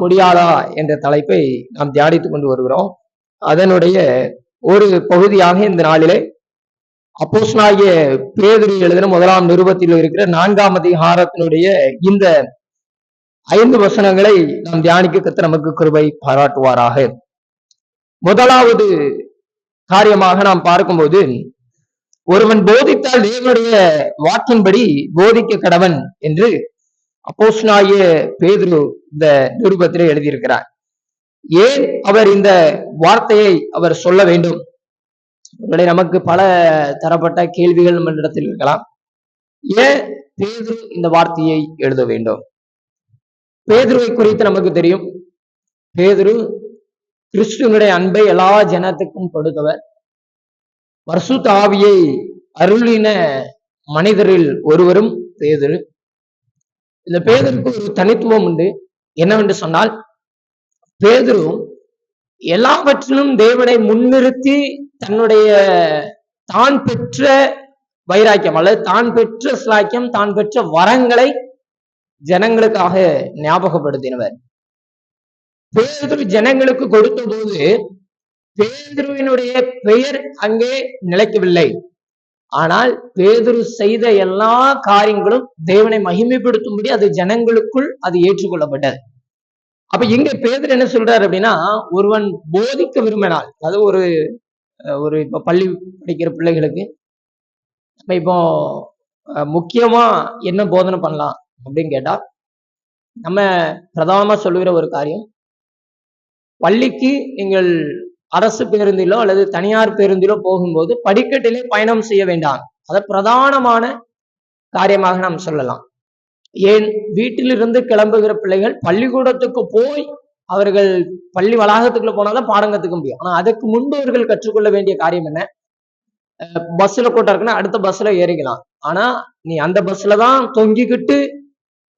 முடியாதா என்ற தலைப்பை நாம் தியானித்துக் கொண்டு வருகிறோம். அதனுடைய ஒரு பகுதியாக இந்த நாளிலே அப்போஸ்னாகிய பேதுரு எழுதின முதலாம் நிருபத்தில் இருக்கிற நான்காம் அதிகாரத்தினுடைய இந்த ஐந்து வசனங்களை நாம் தியானிக்க கத்த நமக்கு கிருபை பாராட்டுவாராக. முதலாவது காரியமாக நாம் பார்க்கும்போது ஒருவன் போதித்தால் தேவனுடைய வாக்கின்படி போதிக்க கடவன் என்று அப்போஸ்னாய பேதுரு இந்த நிருபத்திலே எழுதியிருக்கிறார். ஏன் அவர் இந்த வார்த்தையை அவர் சொல்ல வேண்டும்? உங்களை நமக்கு பல தரப்பட்ட கேள்விகள் நம்ம இடத்தில் இருக்கலாம். ஏன் பேதுரு இந்த வார்த்தையை எழுத வேண்டும்? பேதுருவை குறித்து நமக்கு தெரியும். பேதுரு கிறிஸ்துவனுடைய அன்பை எல்லா ஜனத்துக்கும் கொடுத்தவர். பரிசுத்த ஆவியை அருளின மனிதரில் ஒருவரும் பேதுரு. இந்த பேதருக்கு ஒரு தனித்துவம் உண்டு. என்னவென்று சொன்னால் பேதுரு எல்லாவற்றிலும் தேவனை முன்னிறுத்தி தன்னுடைய தான் பெற்ற வைராக்கியம் அல்லது தான் பெற்ற சிலாக்கியம் தான் பெற்ற வரங்களை ஜனங்களுக்காக ஞாபகப்படுத்தினவர். பேதுரு ஜனங்களுக்கு கொடுத்த போது பேதுருவினுடைய பெயர் அங்கே நிலைக்கவில்லை. ஆனால் பேதுரு செய்த எல்லா காரியங்களும் தேவனை மகிமைப்படுத்தும்படி அது ஜனங்களுக்குள் அது ஏற்றுக்கொள்ளப்பட்டது. அப்ப இங்க பேதர் என்ன சொல்றாரு அப்படின்னா ஒருவன் போதிக்க விரும்பினால் அதாவது ஒரு அஹ், ஒரு இப்ப பள்ளி படிக்கிற பிள்ளைகளுக்கு நம்ம இப்போ முக்கியமா என்ன போதனை பண்ணலாம் அப்படின்னு கேட்டா நம்ம பிரதானமா சொல்லுகிற ஒரு காரியம் பள்ளிக்கு நீங்கள் அரசு பேருந்திலோ அல்லது தனியார் பேருந்திலோ போகும்போது படிக்கட்டிலே பயணம் செய்ய வேண்டாம். அதை பிரதானமான காரியமாக நாம் சொல்லலாம். ஏன்? வீட்டிலிருந்து கிளம்புகிற பிள்ளைகள் பள்ளிக்கூடத்துக்கு போய் அவர்கள் பள்ளி வளாகத்துக்குள்ள போனாதான் பாடம் கத்துக்க முடியும். ஆனா அதுக்கு முன்பு அவர்கள் கற்றுக்கொள்ள வேண்டிய காரியம் என்ன? பஸ்ல கூட்டம் இருக்குன்னா அடுத்த பஸ்ல ஏறிக்கலாம். ஆனா நீ அந்த பஸ்ல தான் தொங்கிக்கிட்டு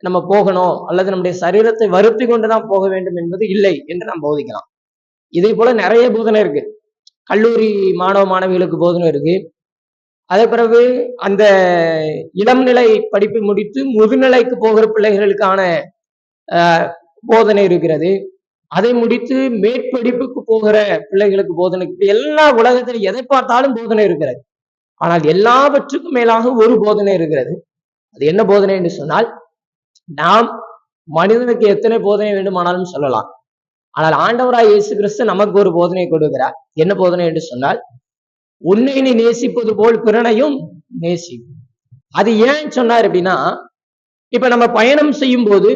நம்ம போகணும். அல்லது நம்முடைய சரீரத்தை வருத்தி கொண்டுதான் போக வேண்டும் என்பது இல்லை என்று நாம் போதிக்கலாம். இதே போல நிறைய போதனை இருக்கு. கல்லூரி மாணவ மாணவிகளுக்கு போதனை இருக்கு. அதே பிறகு அந்த இளம்நிலை படிப்பை முடித்து முதுநிலைக்கு போகிற பிள்ளைகளுக்கான போதனை இருக்கிறது. அதை முடித்து மேற்படிப்புக்கு போகிற பிள்ளைகளுக்கு போதனை எல்லா உலகத்தில் எதை பார்த்தாலும் போதனை இருக்கிறது. ஆனால் எல்லாவற்றுக்கும் மேலாக ஒரு போதனை இருக்கிறது. அது என்ன போதனை என்று சொன்னால் நாம் மனிதனுக்கு எத்தனை போதனை வேண்டுமானாலும் சொல்லலாம். ஆனால் ஆண்டவராய் இயேசு கிறிஸ்து நமக்கு ஒரு போதனை கொடுக்கிறார். என்ன போதனை என்று சொன்னால் உன்னை நீ நேசிப்பது போல் பிறனையும் நேசி அது ஏன் சொன்னார் அப்படின்னா இப்ப நம்ம பயணம் செய்யும் போது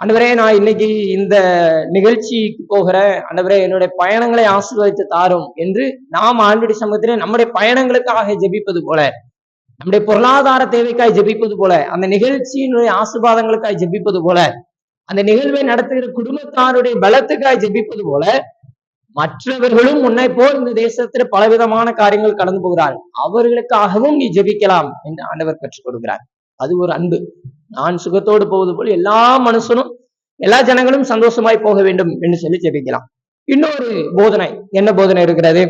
ஆண்டவரே நான் இன்னைக்கு இந்த நிகழ்ச்சிக்கு போகிறேன் ஆண்டவரே என்னுடைய பயணங்களை ஆசீர்வதித்து தாரும் என்று நாம் ஆண்டடி சமூகத்திலே நம்முடைய பயணங்களுக்காக ஜெபிப்பது போல நம்முடைய பொருளாதார தேவைக்காய் ஜெபிப்பது போல அந்த நிகழ்ச்சியினுடைய ஆசீர்வாதங்களுக்காய் ஜெபிப்பது போல அந்த நிகழ்வை நடத்துகிற குடும்பத்தாருடைய பலத்துக்காய் ஜெபிப்பது போல மற்றவர்களும் உன்னை போல் இந்த தேசத்தில் பலவிதமான காரியங்கள் கடந்து போகிறார்கள். அவர்களுக்காகவும் நீ ஜெபிக்கலாம் என்று ஆண்டவர் கற்றுக் கொடுக்கிறார். அது ஒரு அன்பு. நான் சுகத்தோடு போவது போல் எல்லா மனுஷனும் எல்லா ஜனங்களும் சந்தோஷமாய் போக வேண்டும் என்று சொல்லி ஜெபிக்கலாம். இன்னொரு போதனை. என்ன போதனை இருக்கிறது?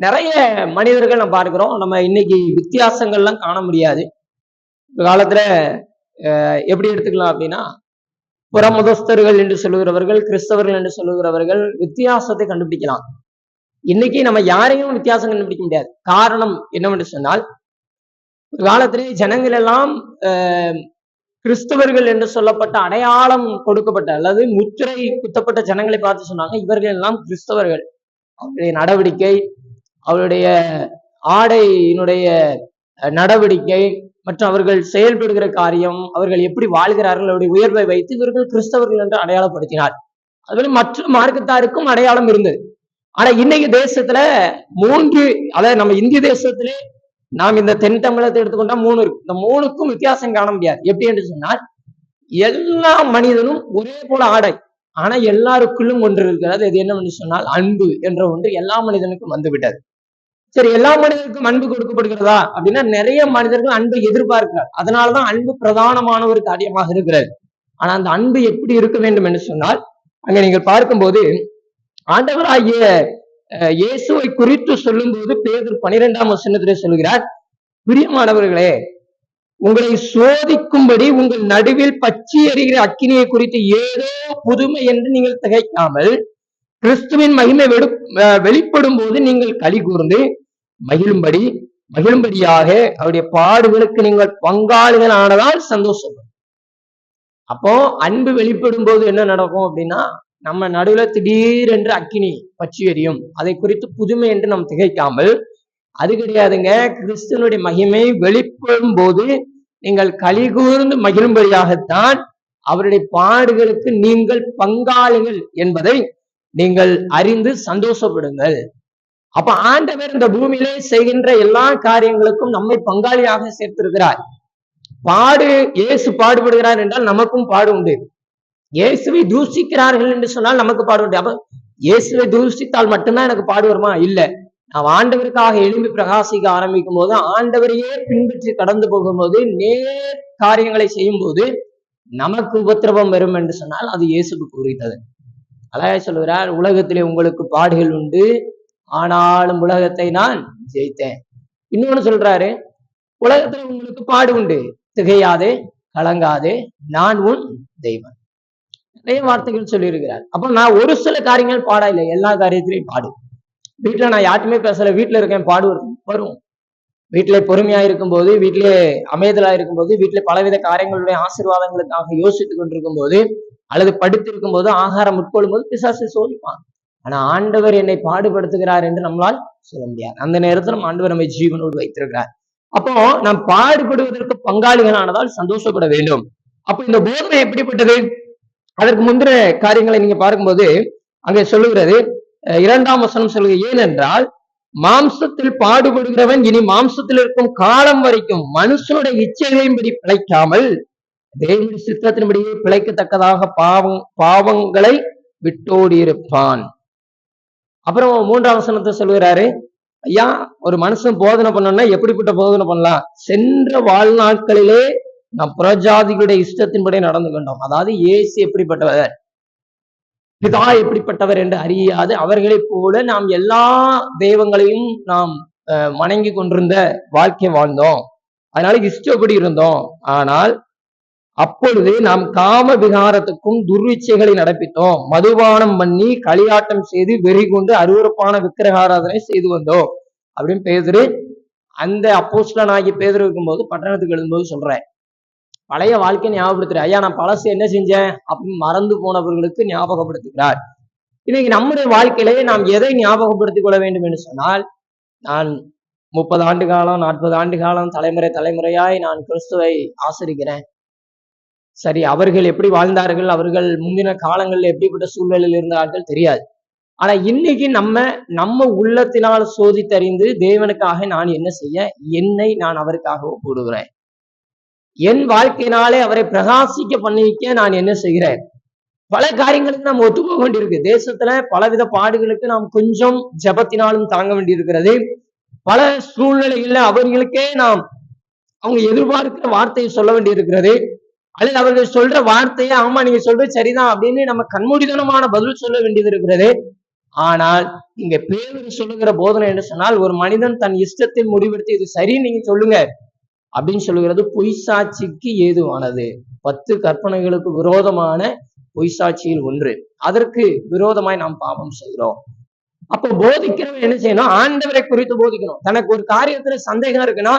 நிறைய மனிதர்கள் நம்ம பார்க்கிறோம். நம்ம இன்னைக்கு வித்தியாசங்கள்லாம் காண முடியாது. இந்த காலத்துல அஹ், எப்படி எடுத்துக்கலாம் அப்படின்னா புறமுதஸ்தர்கள் என்று சொல்லுகிறவர்கள் கிறிஸ்தவர்கள் என்று சொல்லுகிறவர்கள் வித்தியாசத்தை கண்டுபிடிக்கலாம். இன்னைக்கு நம்ம யாரையும் வித்தியாசம் கண்டுபிடிக்க முடியாது. காரணம் என்னவென்று சொன்னால் ஒரு காலத்திலே ஜனங்கள் எல்லாம் ஆஹ், கிறிஸ்தவர்கள் என்று சொல்லப்பட்ட அடையாளம் கொடுக்கப்பட்ட அல்லது முத்திரை குத்தப்பட்ட ஜனங்களை பார்த்து சொன்னாங்க இவர்கள் எல்லாம் கிறிஸ்தவர்கள். அவருடைய நடவடிக்கை அவருடைய ஆடையினுடைய நடவடிக்கை மற்றும் அவர்கள் செயல்படுகிற காரியம் அவர்கள் எப்படி வாழ்கிறார்கள் அவருடைய உயர்வை வைத்து இவர்கள் கிறிஸ்தவர்கள் என்று அடையாளப்படுத்தினார். அதுபோல மற்ற மார்க்கத்தாருக்கும் அடையாளம் இருந்தது. ஆனா இன்னைக்கு தேசத்துல மூன்று அதாவது நம்ம இந்திய தேசத்திலே நாம் இந்த தென் தமிழகத்தை எடுத்துக்கொண்டா மூணு இருக்கு. இந்த மூணுக்கும் வித்தியாசம் காண முடியாது. எப்படி என்று சொன்னால் எல்லா மனிதனும் ஒரே போல ஆடை. ஆனா எல்லாருக்குள்ளும் ஒன்று இருக்கிறது. அது என்னவென்று சொன்னால் அன்பு என்ற ஒன்று எல்லா மனிதனுக்கும் வந்துவிட்டது. சரி எல்லா மனிதருக்கும் அன்பு கொடுக்கப்படுகிறதா? அப்படின்னா நிறைய மனிதர்கள் அன்பை எதிர்பார்க்கிறார். அதனாலதான் அன்பு பிரதானமான ஒரு காரியமாக இருக்கிறது. ஆனா அந்த அன்பு எப்படி இருக்க வேண்டும் என்று சொன்னால் அங்க நீங்கள் பார்க்கும்போது ஆண்டவராகிய இயேசுவை குறித்து சொல்லும்போது பேதர் பனிரெண்டாம் வசனத்திலே சொல்கிறார் பிரியமானவர்களே உங்களை சோதிக்கும்படி உங்கள் நடுவில் பச்சி எறிகிற அக்கினியை குறித்து ஏதோ புதுமை என்று நீங்கள் திகைக்காமல் கிறிஸ்துவின் மகிமை அஹ் வெளிப்படும் போது நீங்கள் களி கூர்ந்து மகிழும்படி மகிழும்படியாக அவருடைய பாடுகளுக்கு நீங்கள் பங்காளிகள் ஆனதால் சந்தோஷம். அப்போ அன்பு வெளிப்படும் போது என்ன நடக்கும் அப்படின்னா நம்ம நடுவுல திடீரென்று அக்கினி பற்றி எரியும். அதை குறித்து புதுமை என்று நாம் திகைக்காமல் அது கிடையாதுங்க. கிறிஸ்தனுடைய மகிமை வெளிப்படும் போது நீங்கள் களி கூர்ந்து மகிழும்படியாகத்தான் அவருடைய பாடுகளுக்கு நீங்கள் பங்காளிகள் என்பதை நீங்கள் அறிந்து சந்தோஷப்படுங்கள். அப்ப ஆண்டவர் இந்த பூமியிலே செய்கின்ற எல்லா காரியங்களுக்கும் நம்மை பங்காளியாக சேர்த்திருக்கிறார். பாடு இயேசு பாடுபடுகிறார் என்றால் நமக்கும் பாடு உண்டு. இயேசுவை தூஷிக்கிறார்கள் என்று சொன்னால் நமக்கு பாடு உண்டு. அப்ப இயேசுவை தூஷித்தால் மட்டும்தான் எனக்கு பாடு வருமா? இல்ல. நாம் ஆண்டவருக்காக எழும்பி பிரகாசிக்க ஆரம்பிக்கும் போது ஆண்டவரையே பின்பற்றி கடந்து போகும்போது நேர் காரியங்களை செய்யும் போது நமக்கு உபத்திரவம் வரும் என்று சொன்னால் அது இயேசுக்கு குறித்தது. அழகா சொல்கிறார் உலகத்திலே உங்களுக்கு பாடுகள் உண்டு. ஆனாலும் உலகத்தை நான் ஜெயித்தேன். இன்னொன்னு சொல்றாரு உலகத்துல உங்களுக்கு பாடு உண்டு. திகையாதே கலங்காதே நான் உன் தெய்வம் நிறைய வார்த்தைகள் சொல்லியிருக்கிறார். அப்ப நான் ஒரு சில காரியங்கள் பாடா இல்லை எல்லா காரியத்திலையும் பாடு வீட்டுல நான் யார்ட்டுமே பேசல வீட்டுல இருக்கேன் பாடு வரும் வரும். வீட்டிலே பொறுமையா இருக்கும்போது வீட்டிலே அமைதலா இருக்கும்போது வீட்டிலே பலவித காரியங்களுடைய ஆசீர்வாதங்களுக்காக யோசித்துக் கொண்டிருக்கும் போது அல்லது படுத்திருக்கும் போது ஆகாரம் உட்கொள்ளும் போது பிசாசு சோதிப்பான். ஆனா ஆண்டவர் என்னை பாடுபடுத்துகிறார் என்று நம்மளால் சொல்ல முடியாது. அந்த நேரத்தில் நம்ம ஆண்டவர் நம்மை ஜீவனோடு வைத்திருக்கிறார். அப்போ நாம் பாடுபடுவதற்கு பங்காளிகளானதால் சந்தோஷப்பட வேண்டும். அப்போ இந்த போதனை எப்படிப்பட்டது? அதற்கு முந்தின காரியங்களை நீங்க பார்க்கும்போது அங்கே சொல்லுகிறது இரண்டாம் வசனம் சொல்லுது ஏனென்றால் மாம்சத்தில் பாடுபடுகிறவன் இனி மாம்சத்தில் இருக்கும் காலம் வரைக்கும் மனுஷனுடைய இச்சைகளின்படி பிழைக்காமல் தேவனுடைய சித்தத்தின்படியே பிழைக்கத்தக்கதாக பாவம் பாவங்களை விட்டோடி இருப்பான் அப்புறம் மூன்றாம் வசனத்தை சொல்லுகிறாரு ஐயா ஒரு மனுஷன் போதனை பண்ணணும்னா எப்படிப்பட்ட போதனை பண்ணலாம்? சென்ற வாழ்நாட்களிலே நாம் புறஜாதிகளுடைய இஷ்டத்தின்படி நடந்து கொண்டோம். அதாவது இயேசு எப்படிப்பட்டவர்? பிதா எப்படிப்பட்டவர் என்று அறியாது. அவர்களைப் போல நாம் எல்லா தெய்வங்களையும் நாம் அஹ், வணங்கி கொண்டிருந்த வாழ்க்கை வாழ்ந்தோம். அதனால இஷ்டப்படி இருந்தோம். ஆனால் அப்பொழுது நாம் காம விகாரத்துக்கும் துர்விச்சைகளை நடப்பித்தோம். மதுபானம் பண்ணி களியாட்டம் செய்து வெறி கொண்டு அருவருப்பான விக்கிரகாராதனை செய்து வந்தோம். அப்படின்னு பேதுரு அந்த அப்போஸ்லனாகி பேதுரு இருக்கும்போது பட்டணத்துக்கு எழுதும்போது சொல்றேன் பழைய வாழ்க்கை ஞாபகப்படுத்துறேன் ஐயா நான் பழசு என்ன செஞ்சேன்? அப்படின்னு மறந்து போனவர்களுக்கு ஞாபகப்படுத்துகிறார். இன்னைக்கு நம்முடைய வாழ்க்கையிலேயே நாம் எதை ஞாபகப்படுத்திக் கொள்ள வேண்டும் என்று சொன்னால் நான் முப்பது ஆண்டு காலம் நாற்பது ஆண்டு காலம் தலைமுறை தலைமுறையாய் நான் கிறிஸ்துவை ஆசரிக்கிறேன். சரி அவர்கள் எப்படி வாழ்ந்தார்கள்? அவர்கள் முந்தின காலங்களில் எப்படிப்பட்ட சூழ்நிலையில் இருந்தார்கள்? தெரியாது. ஆனா இன்னைக்கு நம்ம நம்ம உள்ளத்தினால் சோதித்தறிந்து தேவனுக்காக நான் என்ன செய்ய என்னை நான் அவருக்காக ஒப்புடுகிறேன் என் வாழ்க்கையினாலே அவரை பிரகாசிக்க பண்ணிக்க நான் என்ன செய்கிறேன்? பல காரியங்களுக்கு நாம் ஒத்துப்போக வேண்டியிருக்கு. தேசத்துல பலவித பாடுகளுக்கு நாம் கொஞ்சம் ஜபத்தினாலும் தாங்க வேண்டியிருக்கிறது. பல சூழ்நிலைகள்ல அவர்களுக்கே நாம் அவங்க எதிர்பார்க்கிற வார்த்தையை சொல்ல வேண்டியிருக்கிறது. அல்லது அவர்கள் சொல்ற வார்த்தையை ஆமா நீங்க சொல்றது சரிதான் அப்படின்னு நம்ம கண்மூடிதனமான பதில் சொல்ல வேண்டியது இருக்கிறது. ஆனால் இங்க பேர் சொல்லுகிற போதனை என்ன சொன்னால் ஒரு மனிதன் தன் இஷ்டத்தை முடிவெடுத்து இது சரி நீங்க சொல்லுங்க அப்படின்னு சொல்லுகிறது பொய் சாட்சிக்கு ஏதுவானது. பத்து கற்பனைகளுக்கு விரோதமான பொய் சாட்சியில் ஒன்று. அதற்கு விரோதமாய் நாம் பாவம் செய்கிறோம். அப்போ போதிக்கிறவன் என்ன செய்யணும்? ஆண்டவரை குறித்து போதிக்கணும். தனக்கு ஒரு காரியத்துல சந்தேகம் இருக்குன்னா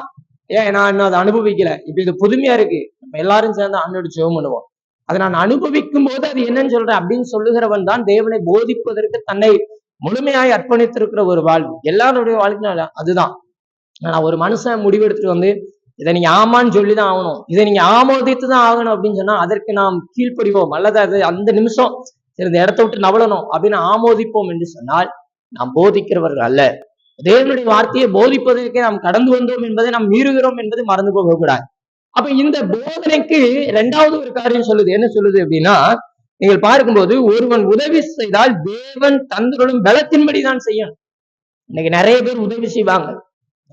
ஏன் நான் இன்னும் அதை அனுபவிக்கல. இப்ப இது புதுமையா இருக்கு. எல்லாரும் சேர்ந்து ஆண்டோடு ஜெபம் பண்ணுவோம். அதை நான் அனுபவிக்கும் போது அது என்னன்னு சொல்றேன் அப்படின்னு சொல்லுகிறவன் தான் தேவனை போதிப்பதற்கு தன்னை முழுமையாய் அர்ப்பணித்திருக்கிற ஒரு வாழ்வு. எல்லாருடைய வாழ்க்கையும் அதுதான். ஆனா ஒரு மனுஷன் முடிவெடுத்துட்டு வந்து இதை நீங்க ஆமான்னு சொல்லிதான் ஆகணும். இதை நீங்க ஆமோதித்து தான் ஆகணும். அப்படின்னு சொன்னா அதற்கு நாம் கீழ்ப்படிவோம். அல்லது அது அந்த நிமிஷம் சரி இந்த இடத்த விட்டு நவளணும் அப்படின்னு ஆமோதிப்போம் என்று சொன்னால் நாம் போதிக்கிறவர்கள் அல்ல. தேவனுடைய வார்த்தையை போதிப்பதற்கே நாம் கடந்து வந்தோம் என்பதை நாம் மீறுகிறோம் என்பதை மறந்து போகக்கூடாது. அப்ப இந்த போதனைக்கு ரெண்டாவது ஒரு காரியம் சொல்லுது. என்ன சொல்லுது அப்படின்னா நீங்கள் பார்க்கும்போது ஒருவன் உதவி செய்தால் தேவன் தந்தருடன் பலத்தின்படி தான் செய்யணும் இன்னைக்கு நிறைய பேர் உதவி செய்வாங்க.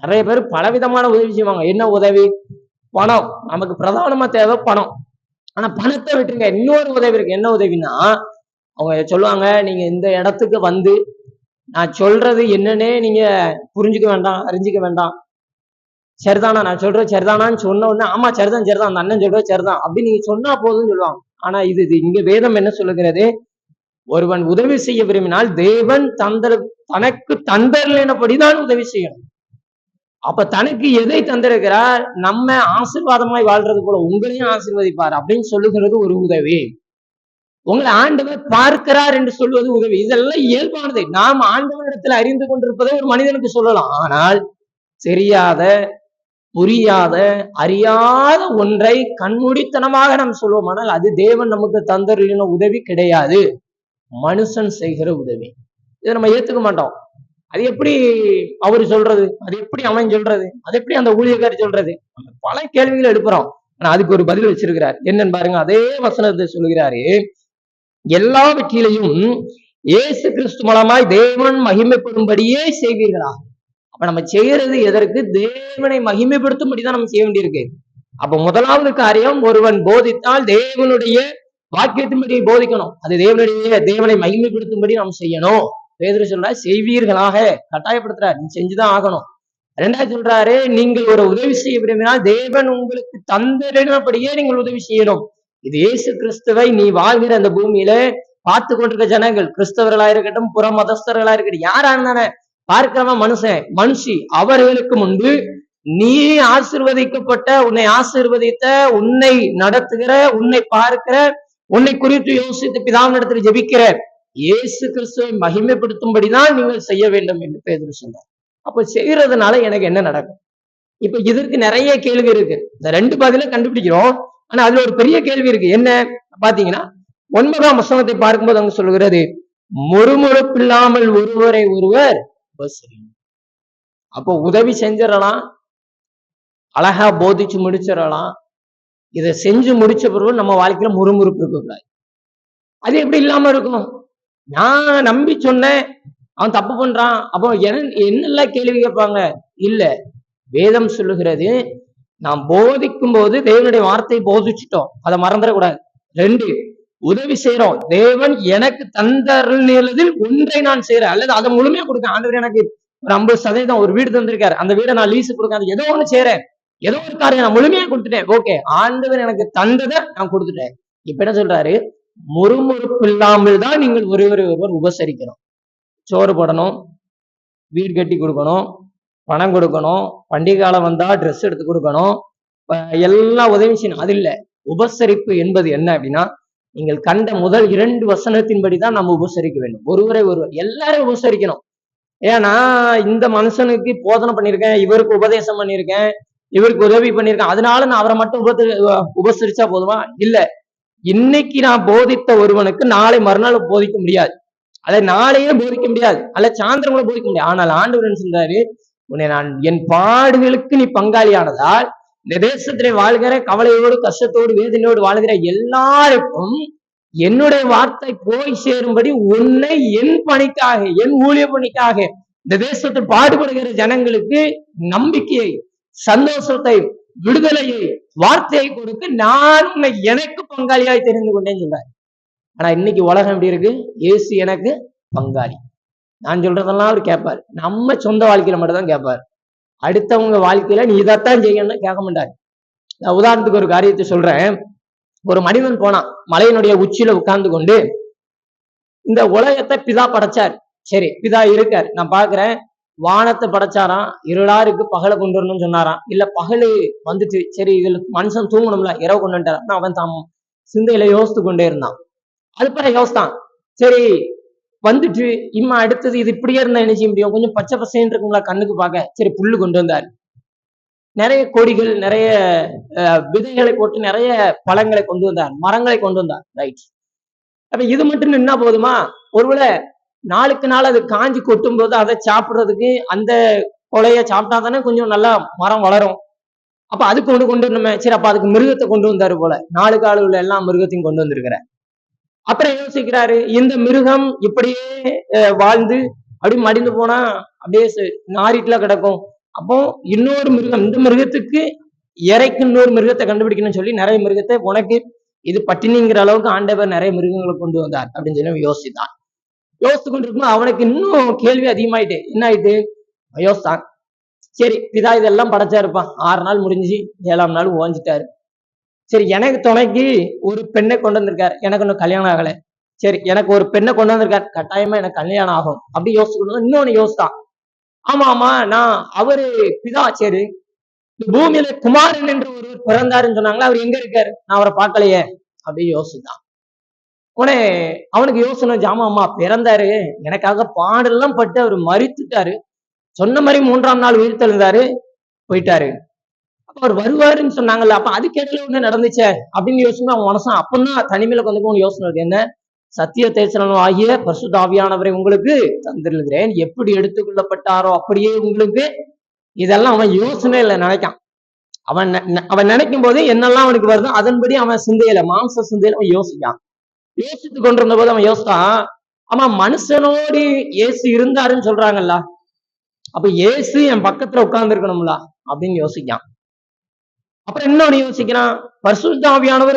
நிறைய பேர் பலவிதமான உதவி செய்வாங்க. என்ன உதவி? பணம். நமக்கு பிரதானமா தேவை பணம். ஆனா பணத்தை விட்டுருங்க. இன்னொரு உதவி இருக்கு. என்ன உதவினா அவங்க சொல்லுவாங்க நீங்க இந்த இடத்துக்கு வந்து நான் சொல்றது என்னன்னே நீங்க புரிஞ்சுக்க வேண்டாம் அறிஞ்சிக்க வேண்டாம். சரிதானா? நான் சொல்றேன் சரிதானான்னு சொன்ன உடனே ஆமா சரிதான் சரிதான் அந்த அண்ணன் சொல்றது சரிதான் அப்படின்னு நீங்க சொன்னா போதும்னு சொல்லுவாங்க. ஆனா இது இது இங்க வேதம் என்ன சொல்லுகிறது? ஒருவன் உதவி செய்ய விரும்பினால் தேவன் தந்த தனக்கு தந்தர்லினபடிதான் உதவி செய்யணும். அப்ப தனக்கு எதை தந்திருக்கிறார்? நம்ம ஆசீர்வாதமாய் வாழ்றது போல உங்களையும் ஆசிர்வதிப்பார் அப்படின்னு சொல்லுகிறது ஒரு உதவி. உங்களை ஆண்டவர் பார்க்கிறார் என்று சொல்வது உதவி. இதெல்லாம் இயல்பானது. நாம் ஆண்டவரிடத்தில் அறிந்து கொண்டிருப்பதை ஒரு மனிதனுக்கு சொல்லலாம். ஆனால் தெரியாத புரியாத அறியாத ஒன்றை கண்மூடித்தனமாக நாம் சொல்வோம். ஆனால் அது தேவன் நமக்கு தந்தருளின உதவி கிடையாது. மனுஷன் செய்கிற உதவி. இதை நம்ம ஏத்துக்க மாட்டோம். அது எப்படி அவர் சொல்றது? அது எப்படி அவன் சொல்றது? அது எப்படி அந்த ஊழியக்காரி சொல்றது? நம்ம பல கேள்விகள் எழுப்புறோம் ஆனா அதுக்கு ஒரு பதில் வச்சிருக்கிறார். என்னன்னு பாருங்க. அதே வசனத்தை சொல்லுகிறாரு. எல்லாவற்றிலையும் இயேசு கிறிஸ்து மூலமாய் தேவன் மகிமைப்படும்படியே செய்வீர்களா? அப்ப நம்ம செய்யறது எதற்கு? தேவனை மகிமைப்படுத்தும்படி தான் நம்ம செய்ய வேண்டியிருக்கு. அப்ப முதலாவது காரியம் ஒருவன் போதித்தால் தேவனுடைய வாக்கியத்தின்படி போதிக்கணும். அது தேவனுடைய தேவனை மகிமைப்படுத்தும்படி நாம் செய்யணும். பேதர் சொல்றாரு செய்வீர்களாக. கட்டாயப்படுத்துறாரு. நீ செஞ்சுதான் ஆகணும். ரெண்டாவது சொல்றாரு நீங்கள் ஒரு உதவி செய்ய விரும்பினால் தேவன் உங்களுக்கு தந்திரினபடியே நீங்கள் உதவி செய்யணும். இது இயேசு கிறிஸ்துவை நீ வாழ்கிற அந்த பூமியில பார்த்து கொண்டிருக்க ஜனங்கள். கிறிஸ்தவர்களா இருக்கட்டும் புற மதஸ்தர்களா இருக்கட்டும் யாரா இருந்தானே பார்க்கிறவன் மனுஷன் மனுஷி அவர்களுக்கு முன்பு நீ ஆசிர்வதிக்கப்பட்ட உன்னை ஆசிர்வதித்த உன்னை நடத்துகிற உன்னை பார்க்கிற உன்னை குறித்து யோசித்து பிதாவினிடத்தில் ஜெபிக்கிற இயேசு கிறிஸ்துவை மகிமைப்படுத்தும்படிதான் நீங்கள் செய்ய வேண்டும் என்று பேதர் சொன்னார். அப்ப செய்யறதுனால எனக்கு என்ன நடக்கும்? இப்ப இதற்கு நிறைய கேள்வி இருக்கு. இந்த ரெண்டு பாதையில கண்டுபிடிக்கிறோம். ஆனா அதுல ஒரு பெரிய கேள்வி இருக்கு. என்ன? பாத்தீங்கன்னா ஒன்பதாம் வசனத்தை பார்க்கும்போது அங்க சொல்லுகிறது முறுமுறுப்பில்லாமல் ஒருவரை ஒருவர் உபசரியும் அப்போ உதவி செஞ்சிடலாம். அழகா போதிச்சு முடிச்சிடலாம். இதை செஞ்சு முடிச்ச பிறகு நம்ம வாழ்க்கையில முறுமுறுப்பு இருக்கக்கூடாது. அது எப்படி இல்லாம இருக்கும் நான் நம்பி சொன்னேன். அவன் தப்பு பண்றான். அப்போ என்னெல்லாம் கேள்வி கேட்பாங்க? இல்ல. வேதம் சொல்லுகிறது நாம் போதிக்கும் போது தேவனுடைய வார்த்தையை போதிச்சிட்டோம். அதை மறந்துடக்கூடாது. ரெண்டு உதவி செய்யறோம் தேவன் எனக்கு தந்தருளில் ஒன்றை நான் செய்யறேன் அல்லது அதை முழுமையா கொடுக்க ஆண்டவர் எனக்கு ஒரு ஐம்பது சதவீதம் ஒரு வீடு தந்திருக்காரு. அந்த வீடை நான் லீஸ் கொடுக்க ஏதோ ஒண்ணு செய்யறேன் ஏதோ ஒரு காரியம் நான் முழுமையா கொடுத்துட்டேன். ஓகே ஆண்டவர் எனக்கு தந்ததை நான் கொடுத்துட்டேன். இப்ப என்ன சொல்றாரு? முறுமுறுப்பு இல்லாமல் தான் நீங்கள் ஒருவர் ஒருவர் உபசரிக்கணும். சோறு போடணும். வீடு கட்டி கொடுக்கணும். பணம் கொடுக்கணும். பண்டிகை காலம் வந்தா ட்ரெஸ் எடுத்து கொடுக்கணும். எல்லாம் உதவி செய்யணும். அது இல்ல. உபசரிப்பு என்பது என்ன அப்படின்னா நீங்கள் கண்ட முதல் இரண்டு வசனத்தின்படி தான் நம்ம உபசரிக்க வேண்டும். ஒருவரை ஒருவர் எல்லாரும் உபசரிக்கணும். ஏன்னா இந்த மனுஷனுக்கு போதனை பண்ணியிருக்கேன் இவருக்கு உபதேசம் பண்ணியிருக்கேன் இவருக்கு உதவி பண்ணியிருக்கேன். அதனால நான் அவரை மட்டும் உபத உபசரிச்சா போதுமா? இல்ல. இன்னைக்கு நான் போதித்த ஒருவனுக்கு நாளை மறுநாள் போதிக்க முடியாது. அதை நாளையே போதிக்க முடியாது. அல்ல சாயந்தரம் கூட போதிக்க முடியாது. ஆனால் ஆண்டவர் சொன்னாரு உன்னை நான் என் பாடுகளுக்கு நீ பங்காளியானதால் இந்த தேசத்திலே வாழ்கிற கவலையோடு கஷ்டத்தோடு வேதனையோடு வாழ்கிற எல்லாருக்கும் என்னுடைய வார்த்தை போய் சேரும்படி உன்னை என் பணிக்காக என் ஊழிய பணிக்காக இந்த தேசத்தில் பாடுபடுகிற ஜனங்களுக்கு நம்பிக்கையை சந்தோஷத்தை விடுதலையை வார்த்தையை கொடுக்க நான் உன்னை எனக்கு பங்காளியாய் தெரிந்து கொண்டேன்னு சொல்றாரு. ஆனா இன்னைக்கு உலகம் எப்படி இருக்கு? இயேசு எனக்கு பங்காளி. நான் சொல்றதெல்லாம் அவர் கேட்பாரு. நம்ம சொந்த வாழ்க்கையில மட்டும் தான் அடுத்தவங்க வாழ்க்கையில நீ இதைத்தான் செய்யணும்னு கேட்க மாட்டாரு. நான் உதாரணத்துக்கு ஒரு காரியத்தை சொல்றேன். ஒரு மனிதன் போனான். மலையினுடைய உச்சியில உட்கார்ந்து கொண்டு இந்த உலகத்தை பிதா படைச்சார். சரி பிதா இருக்கார். நான் பாக்குறேன் வானத்தை படைச்சாராம். இருளாருக்கு பகலை கொண்டு வரணும்னு சொன்னாராம். இல்ல பகலு வந்துட்டு சரி இதுல மனுஷன் தூங்கணும்ல இரவு கொண்டு வந்துட்டாராம். அவன் தாம் சிந்தையில யோசித்து கொண்டே இருந்தான். அது பிற யோசித்தான். சரி வந்துட்டு இம்மா அடுத்தது இது இப்படியே இருந்தா என்ன செய்ய முடியும்? கொஞ்சம் பச்சை பசைன்னு இருக்குங்களா கண்ணுக்கு பார்க்க. சரி புல்லு கொண்டு வந்தார். நிறைய கொடிகள் நிறைய அஹ், விதைகளை போட்டு நிறைய பழங்களை கொண்டு வந்தார். மரங்களை கொண்டு வந்தார். ரைட். அப்ப இது மட்டும் நின்னா போதுமா? ஒருவேளை நாளுக்கு நாள் அது காஞ்சி கொட்டும் போது அதை சாப்பிடுறதுக்கு அந்த கொலைய சாப்பிட்டா தானே கொஞ்சம் நல்லா மரம் வளரும். அப்ப அதுக்கு கொண்டு கொண்டு வரணுமே. சரி அப்ப அதுக்கு மிருகத்தை கொண்டு வந்தாரு போல. நாளுக்கு ஆள் உள்ள எல்லா மிருகத்தையும் கொண்டு வந்திருக்கிறேன் அப்புறம் யோசிக்கிறாரு இந்த மிருகம் இப்படியே வாழ்ந்து அப்படி மடிந்து போனா அப்படியே ச- கிடக்கும். அப்போ இன்னொரு மிருகம் இந்த மிருகத்துக்கு இறைக்கு இன்னொரு மிருகத்தை கண்டுபிடிக்கணும்னு சொல்லி நிறைய மிருகத்தை உனக்கு இது பட்டினிங்கிற அளவுக்கு ஆண்டவர் நிறைய மிருகங்களை கொண்டு வந்தார் அப்படின்னு சொல்லி யோசித்தான். யோசித்து கொண்டிருக்கும்போது அவனுக்கு இன்னும் கேள்வி அதிகமாயிட்டு என்ன ஆயிட்டு? யோசித்தான். சரி பிதா இதெல்லாம் படைச்சா இருப்பான் ஆறு நாள் முடிஞ்சு ஏழாம் நாள் ஓஞ்சிட்டாரு. சரி எனக்கு துணைக்கு ஒரு பெண்ணை கொண்டு வந்திருக்காரு. எனக்கு இன்னும் கல்யாணம் ஆகலை. சரி எனக்கு ஒரு பெண்ணை கொண்டு வந்திருக்காரு. கட்டாயமா எனக்கு கல்யாணம் ஆகும். அப்படி யோசிக்கணும் இன்னொன்னு யோசித்தான். ஆமா ஆமா நான் அவரு பிதா சரி. பூமியில குமாரன் என்று ஒருவர் பிறந்தாருன்னு சொன்னாங்களா அவர் எங்க இருக்காரு? நான் அவரை பார்க்கலையே. அப்படி யோசித்தான். உடனே அவனுக்கு யோசனை ஜாமா அம்மா பிறந்தாரு. எனக்காக பாடெல்லாம் பட்டு அவர் மறித்துட்டாரு. சொன்ன மாதிரி மூன்றாம் நாள் உயிர் தெழுந்தாரு. போயிட்டாரு. அவர் வருவாருன்னு சொன்னாங்கல்ல அப்ப அதுக்கேடல ஒண்ணு நடந்துச்சே அப்படின்னு யோசிக்கும் அவன் மனசன் அப்பதான் தனிமையில கொஞ்சம் போன யோசனை இருக்கு என்ன? சத்திய தேசனம் ஆகிய பசுதாவியானவரை உங்களுக்கு தந்திருக்கிறேன். எப்படி எடுத்துக்கொள்ளப்பட்டாரோ அப்படியே உங்களுக்கு இதெல்லாம் அவன் யோசனையில நினைக்கான். அவன் அவன் நினைக்கும் போது என்னெல்லாம் அவனுக்கு வருதோ அதன்படி அவன் சிந்தையில மாம்ச சிந்தையில அவன் யோசிக்கான். யோசித்து கொண்டிருந்த போது அவன் யோசித்தான் ஆமா மனுஷனோடு இயேசு இருந்தாருன்னு சொல்றாங்கல்ல அப்ப இயேசு என் பக்கத்துல உட்கார்ந்து இருக்கணும்ல அப்படின்னு யோசிக்கான். அப்புறம் இன்னொன்று யோசிக்கிறான்? பரிசுத்த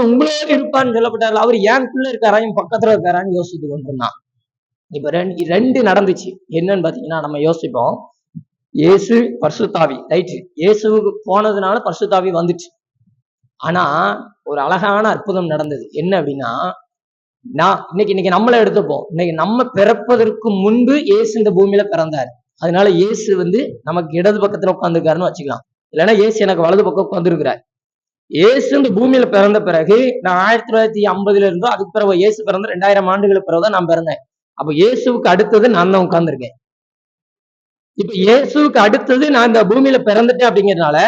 உங்களோட இருப்பார்னு சொல்லப்பட்டார் அவர் ஏன்குள்ள இருக்காரா? என் பக்கத்துல இருக்காரான்னு யோசித்து கொண்டிருந்தான். இப்ப ரெண்டு ரெண்டு நடந்துச்சு. என்னன்னு பாத்தீங்கன்னா நம்ம யோசிப்போம். இயேசு பர்சுத்தாவி. ரைட்டு இயேசுவுக்கு போனதுனால பர்சுத்தாவி வந்துச்சு. ஆனா ஒரு அழகான அற்புதம் நடந்தது. என்ன அப்படின்னா நான் இன்னைக்கு இன்னைக்கு நம்மள எடுத்துப்போம். இன்னைக்கு நம்ம பிறப்பதற்கு முன்பு இயேசு இந்த பூமியில பிறந்தார். அதனால இயேசு வந்து நமக்கு இடது பக்கத்துல உட்காந்துருக்காருன்னு வச்சுக்கலாம். இல்லைன்னா ஏசு எனக்கு வலது பக்கம் உட்காந்துருக்கிறார் இயேசு இந்த பூமியில பிறந்த பிறகு நான் ஆயிரத்தி தொள்ளாயிரத்தி ஐம்பதுல இருந்தோ அதுக்கு பிறகு இயேசு பிறந்த ரெண்டாயிரம் ஆண்டுகளுக்கு பிறகுதான் நான் பிறந்தேன். அப்ப இயேசுவுக்கு அடுத்தது நான் தான் உட்கார்ந்திருக்கேன். இப்ப இயேசுவுக்கு அடுத்தது நான் இந்த பூமியில பிறந்துட்டேன் அப்படிங்கறதுனால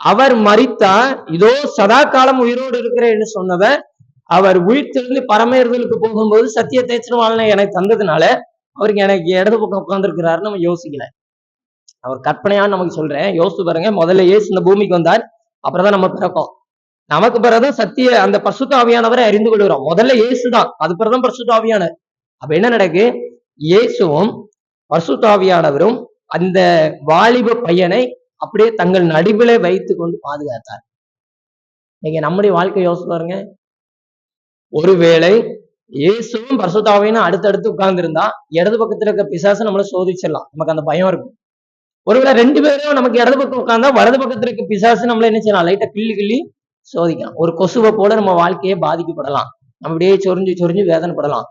அவர் மறித்தா இதோ சதா காலம் உயிரோடு இருக்கிறேன்னு சொன்னவர் அவர் உயிர் தெழுந்து பரமேறுதலுக்கு போகும்போது சத்திய தேச்சனவாளனை எனக்கு தந்ததுனால அவருக்கு எனக்கு இடது பக்கம் உட்கார்ந்துருக்கிறாருன்னு நம்ம யோசிக்கல. அவர் கற்பனையான்னு நமக்கு சொல்றேன். யோசிச்சு பாருங்க. முதல்ல ஏசு இந்த பூமிக்கு வந்தார். அப்புறம் தான் நம்ம பிறப்போம் நமக்கு பிறகுதான் சத்திய அந்த பசுத்த ஆவியானவரை அறிந்து கொள்கிறோம். முதல்ல இயேசு தான். அது பிறகுதான் பரிசுத்த ஆவியானவர் அப்ப என்ன நடக்கு? இயேசுவும் பசுத்தாவியானவரும் அந்த வாலிப பையனை அப்படியே தங்கள் நடுவிலே வைத்து கொண்டு பாதுகாத்தார். நீங்க நம்முடைய வாழ்க்கை யோசிச்சு பாருங்க. ஒருவேளை இயேசுவும் பரசுத்தாவையும் அடுத்தடுத்து உட்கார்ந்திருந்தா இடது பக்கத்துல இருக்க பிசாசு நம்மள சோதிச்சிடலாம். நமக்கு அந்த பயம் இருக்கும். ஒருவேளை ரெண்டு பேரும் நமக்கு இடது பக்கம் உட்காந்தா வலது பக்கத்துல இருக்க பிசாசு நம்மள என்ன செய்யலாம்? லைட்டா கிள்ளி கிள்ளி சோதிக்கலாம். ஒரு கொசுவை போல நம்ம வாழ்க்கையே பாதிக்கப்படலாம். நம்ம அப்படியே சொரிஞ்சு சொரிஞ்சு வேதனைப்படலாம்.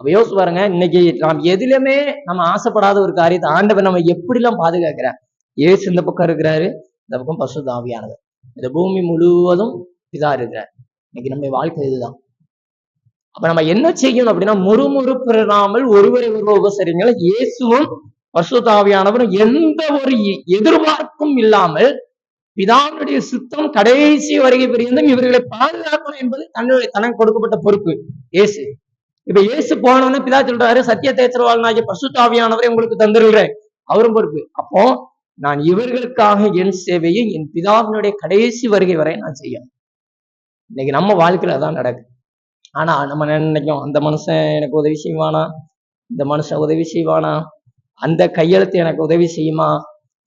அப்ப யோசிச்சு பாருங்க இன்னைக்கு நாம் எதிலுமே நம்ம ஆசைப்படாத ஒரு காரியத்தை ஆண்டவர் நம்ம எப்படிலாம் பாதுகாக்கிற இயேசு இந்த பக்கம் இருக்கிறாரு இந்த பக்கம் பசு தாவியானது இந்த பூமி முழுவதும் இதா இருக்கிறார். இன்னைக்கு நம்ம வாழ்க்கை இதுதான். அப்ப நம்ம என்ன செய்யணும் அப்படின்னா முறுமுறுப்பிடாமல் ஒருவரை ஒருவர் உபசரிங்கள் இயேசுவும் பரிசுத்தாவியானவரும் எந்த ஒரு எ- எதிர்பார்ப்பும் இல்லாமல் பிதாவுடைய சுத்தம் கடைசி வருகை பிரிந்தும் இவர்களை பாதுகாக்கணும் என்பது தன்னுடைய தனக்கு கொடுக்கப்பட்ட பொறுப்பு. இயேசு. இப்ப இயேசு போனோன்னு பிதா சொல்றாரு சத்திய தேத்திரவாளனாகிய பசுத்தாவியானவரை உங்களுக்கு தந்துடுறேன் அவரும் பொறுப்பு. அப்போ நான் இவர்களுக்காக என் சேவையை என் பிதாவினுடைய கடைசி வருகை வரை நான் செய்யணும். இன்னைக்கு நம்ம வாழ்க்கையில அதான் நடக்குது. ஆனா நம்ம நினைக்கும் அந்த மனுஷன் எனக்கு உதவி செய்வானா? இந்த மனுஷன் உதவி செய்வானா? அந்த கையெழுத்து எனக்கு உதவி செய்யுமா?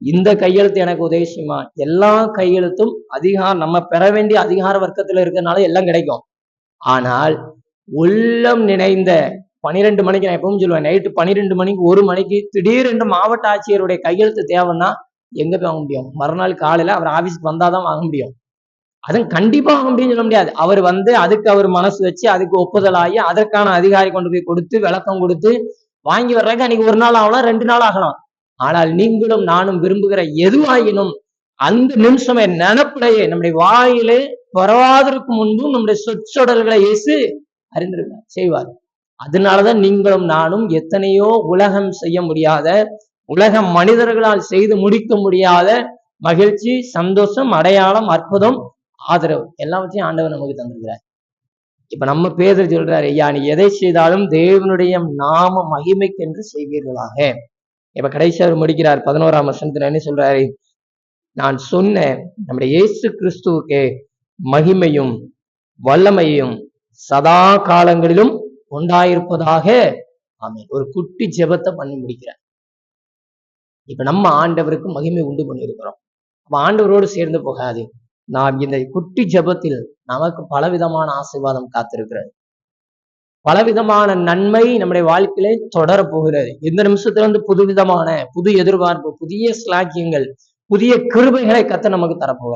இந்த கையெழுத்து எனக்கு உதவி செய்யுமா? எல்லா கையெழுத்தும் அதிகாரம் நம்ம பெற வேண்டிய அதிகார வர்க்கத்துல இருக்கிறதுனால எல்லாம் கிடைக்கும். ஆனால் உள்ளம் நினைந்த பனிரெண்டு மணிக்கு நான் எப்பவும் சொல்லுவேன் நைட்டு பன்னிரெண்டு மணிக்கு ஒரு மணிக்கு திடீரென்று மாவட்ட ஆட்சியருடைய கையெழுத்து தேவைன்னா எங்க போய் வாங்க முடியும்? மறுநாள் காலையில அவர் ஆபீஸ்க்கு வந்தாதான் வாங்க முடியும். அதுவும் கண்டிப்பா வாங்க முடியும்னு சொல்ல முடியாது. அவர் வந்து அதுக்கு அவர் மனசு வச்சு அதுக்கு ஒப்புதல் ஆகி அதற்கான அதிகாரி கொண்டு போய் கொடுத்து விளக்கம் கொடுத்து வாங்கி வர்றதுக்கு அன்னைக்கு ஒரு நாள் ஆகலாம் ரெண்டு நாள் ஆகலாம். ஆனால் நீங்களும் நானும் விரும்புகிற எதுவாயினும் அந்த நிமிஷமே நினப்பிலேயே நம்முடைய வாயிலே பரவாதற்கு முன்பும் நம்முடைய சொற்றொடர்களை இயேசு அறிந்திருக்க செய்வார். அதனாலதான் நீங்களும் நானும் எத்தனையோ உலகம் செய்ய முடியாத உலக மனிதர்களால் செய்து முடிக்க முடியாத மகிழ்ச்சி சந்தோஷம் அடையாளம் அற்புதம் ஆதரவு எல்லாவற்றையும் ஆண்டவர் நமக்கு தந்திருக்கிறார். இப்ப நம்ம பேதர் சொல்றாரு ஐயா நீ எதை செய்தாலும் தேவனுடைய நாம மகிமைக்கென்று செய்வீர்களாக. இப்ப கடைசி அவர் முடிக்கிறார் பதினோராம் வசனத்துல என்ன சொல்றாரு? நான் சொன்ன நம்முடைய இயேசு கிறிஸ்துவுக்கு மகிமையும் வல்லமையும் சதா காலங்களிலும் உண்டாயிருப்பதாக ஆமீன். ஒரு குட்டி ஜெபத்தை பண்ணி முடிக்கிறார். இப்ப நம்ம ஆண்டவருக்கு மகிமை உண்டு பண்ணியிருக்கிறோம். அப்ப ஆண்டவரோடு சேர்ந்து போகாது. நாம் இந்த குட்டி ஜெபத்தில் நமக்கு பலவிதமான ஆசீர்வாதம் காத்திருக்கிறது. பலவிதமான நன்மை நம்முடைய வாழ்க்கையிலே தொடர போகிறது இந்த நிமிஷத்துல இருந்து புதுவிதமான புது எதிர்பார்ப்பு புதிய ஸ்லாக்கியங்கள் புதிய கிருபைகளை கத்த நமக்கு தரப்போகிறார்.